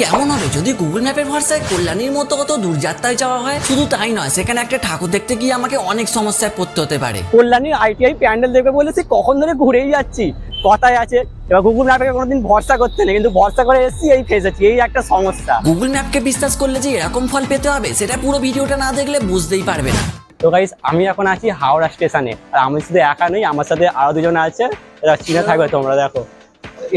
কেমন হবে? যদি গুগল ম্যাপের ভরসায় কল্যাণীর মতো কত দূরযাত্রায় যাওয়া হয় শুধু তাই নয় সেখানে একটা ঠাকুর দেখতে গিয়ে আমাকে অনেক সমস্যায় পড়তে হতে পারে। কল্যাণীর আইটিআই প্যান্ডেল দেখবে বলেছি কখন ধরে ঘুরেই যাচ্ছি। কথায় আছে এবার গুগল ম্যাপে কোনোদিন ভরসা করতে নেই কিন্তু ভরসা করে এসেছি এই ফেসেছি এই একটা সমস্যা। গুগল ম্যাপকে বিশ্বাস করলে যে এরকম ফল পেতে হবে সেটা পুরো ভিডিওটা না দেখলে বুঝতেই পারবে না। তো গাইস আমি এখন আছি হাওড়া স্টেশনে আর আমি শুধু একা নই আমার সাথে আরও দুজন আছে এরা চিনে থাকবে তোমরা দেখো।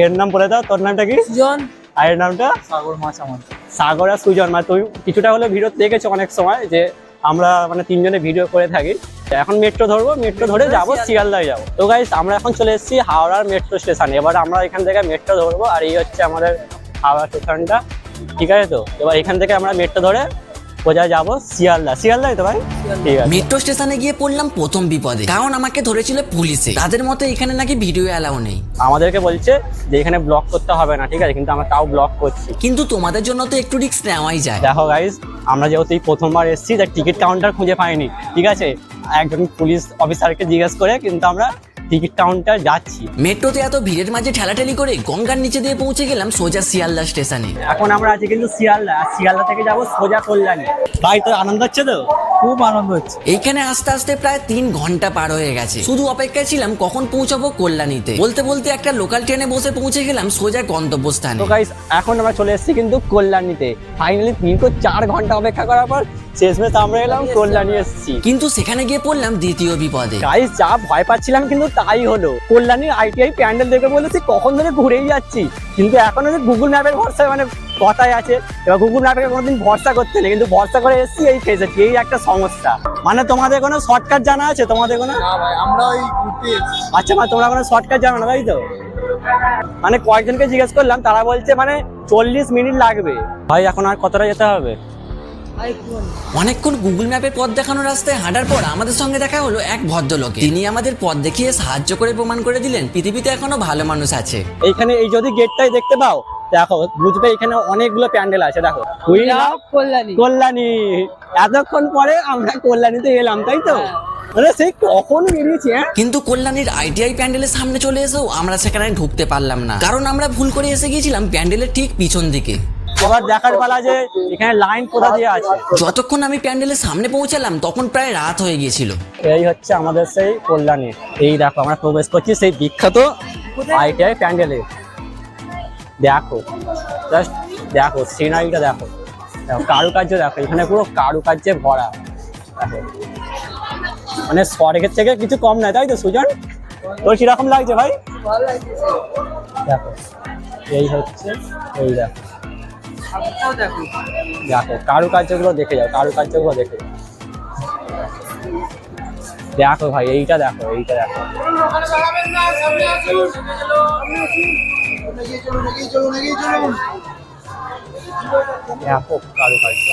এর নাম বলে দাও তোর নামটা কি? সুজন আর এর নামটা? সাগর মাছ আমার সাগর আর সুজন মানে তুমি কিছুটা হলে ভিডিও দেখেছ অনেক সময় যে আমরা মানে তিনজনে ভিডিও করে থাকি। এখন মেট্রো ধরবো মেট্রো ধরে যাব শিয়ালদায় যাব। তো গাইস আমরা এখন চলে এসেছি হাওড়ার মেট্রো স্টেশনে এবার আমরা এখান থেকে মেট্রো ধরবো আর এই হচ্ছে আমাদের হাওড়া স্টেশনটা ঠিক আছে তো? এবার এখান থেকে আমরা মেট্রো ধরে কোথায় যাব? শিয়ালদা। শিয়ালদায় তো ভাই? ঠিক আছে। মেট্রো স্টেশনে গিয়ে পড়লাম প্রথম বিপদে। কারণ আমাকে ধরেছিল পুলিশে। তাদের মতে এখানে নাকি ভিডিও অ্যালাউ নেই। আমাদেরকে বলছে যে এখানে ব্লক করতে হবে না ঠিক আছে? কিন্তু আমরা তাও ব্লক করছি। কিন্তু তোমাদের জন্য তো একটু রিস্ক নেওয়াই যায়। দেখো গাইজ আমরা যেহেতু এই প্রথমবার এসেছি তার টিকিট কাউন্টার খুঁজে পাইনি ঠিক আছে? একজন পুলিশ অফিসারকে জিজ্ঞেস করে কিন্তু আমরা টিকিট কাউন্টার যাচ্ছি। মেট্রোতে এত ভিড়ের মাঝে ঠেলাঠেলি করে গঙ্গার নিচে দিয়ে পৌঁছে গেলাম সোজা শিয়ালদা স্টেশনে। এখন আমরা আছি কিন্তু শিয়ালদা আর শিয়ালদা থেকে যাব সোজা কল্যাণী। ভাই তোর আনন্দ হচ্ছে তো? খুব আনন্দ হচ্ছে। এইখানে আস্তে আস্তে প্রায় তিন ঘণ্টা পার হয়ে গেছে। শুধু অপেক্ষায় ছিলাম কখন পৌঁছাবো কল্যাণীতে। বলতে বলতে একটা লোকাল ট্রেনে বসে পৌঁছে গেলাম সোজা গন্তব্যস্থানে। তো গাইস এখন আমরা চলে এসেছি কিন্তু কল্যাণীতে। ফাইনালি দীর্ঘ চার ঘণ্টা অপেক্ষা করার পর শেষমেশ আমরা এলাম কল্যাণী এসেছি। কিন্তু সেখানে গিয়ে পড়লাম দ্বিতীয় বিপদে। গাইস যা ভয় পাচ্ছিলাম কিন্তু তাই হলো। কল্যাণীর আইটিআই প্যান্ডেল দেখবে বলেছি কখন ধরে ঘুরেই যাচ্ছি? কিন্তু এখন যে গুগল ম্যাপের ভরসায় মানে কথায় আছে। এবার গুগল ম্যাপে কোনোদিন ভরসা করতে নেই। কিন্তু ভরসা করে এসেছি এই ফেসেছি এই একটা সমস্যা। মানে তোমাদের কোনো শর্টকাট জানা আছে? তোমাদের কোনো? আমরা ওই আচ্ছা মানে তোমরা কোনো শর্টকাট জানো না তাই তো? মানে কয়েকজনকে জিজ্ঞেস করলাম তারা বলছে মানে চল্লিশ মিনিট লাগবে। ভাই এখন আর কতটা যেতে হবে? অনেকক্ষণ গুগল ম্যাপের পথ দেখানো রাস্তায় হাঁটার পর আমাদের সঙ্গে দেখা হলো এক ভদ্রলোক। তিনি আমাদের পথ দেখিয়ে সাহায্য করে প্রমাণ করে দিলেন পৃথিবীতে এখনও ভালো মানুষ আছে। এইখানে এই যদি গেটটাই দেখতে পাও দেখো বুঝবে এখানে অনেকগুলো প্যান্ডেল আছে দেখো। কল্যাণী। কল্যাণী। এতক্ষণ পরে আমরা কল্যাণীতে এলাম তাই তো? মানে সেই কখন বেরিয়েছি হ্যাঁ? কিন্তু কল্যাণীর আইটিআই প্যান্ডেলের সামনে চলে এসেও আমরা সেখানে ঢুকতে পারলাম না। কারণ আমরা ভুল করে এসে গিয়েছিলাম প্যান্ডেলের ঠিক পিছন দিকে। এবার দেখার পালা যে এখানে লাইন কোথা দিয়ে আছে। যতক্ষণ আমি প্যান্ডেলের সামনে পৌঁছালাম তখন প্রায় রাত হয়ে গিয়েছিল। এই হচ্ছে আমাদের সেই কল্যাণী। এই দেখো আমরা প্রবেশ করছি সেই বিখ্যাত আইটিআই প্যান্ডেলে। দেখো জাস্ট দেখো সিনারিটা দেখো। দেখো, কারুকার্য দেখো, এখানে পুরো কারুকার্যে ভরা। দেখো। মানে স্বর্গের থেকে কিছু কম নয়, তাই তো, সুজন? তোর কীরকম লাগছে ভাই? দেখো, এই হচ্ছে, এই দেখো। দেখো, কারুকার্যগুলো দেখে যাও, কারুকার্যগুলো দেখে যাও। দেখো ভাই, এইটা দেখো এইটা দেখো। দেখো কারুকার্য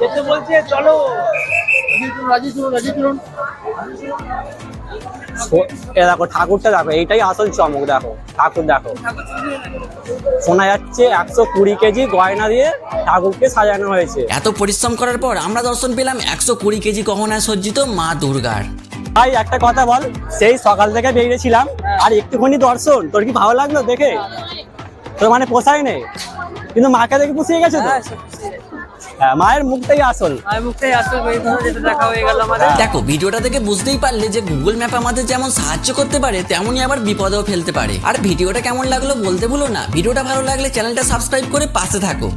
যেতে বলছে চলো। রাজি চলুন রাজি চলুন। এ দেখো ঠাকুরটা দেখো এইটাই আসল চমক দেখো। ঠাকুর দেখো। শোনা যাচ্ছে একশো কুড়ি কেজি গয়না দিয়ে ঠাকুরকে সাজানো হয়েছে। এত পরিশ্রম করার পর আমরা দর্শন পেলাম একশো কুড়ি কেজি গহনায় সজ্জিত মা দুর্গার। ভাই একটা কথা বল সেই সকাল থেকে বেরিয়েছিলাম আর একটুখানি দর্শন তোর কি ভালো লাগল দেখে? তোর মানে পোষায় নেই কিন্তু মাকে দেখে পুষিয়ে গেছে তো? হ্যাঁ মায়ের মুখটাই আসল। দেখা হয়ে গেল দেখো ভিডিওটা থেকে বুঝতেই পারলে যে গুগল ম্যাপ আমাদের যেমন সাহায্য করতে পারে তেমনই আবার বিপদেও ফেলতে পারে। আর ভিডিওটা কেমন লাগল বলতে ভুলো না। ভিডিওটা ভালো লাগলে চ্যানেলটা সাবস্ক্রাইব করে পাশে থাকো।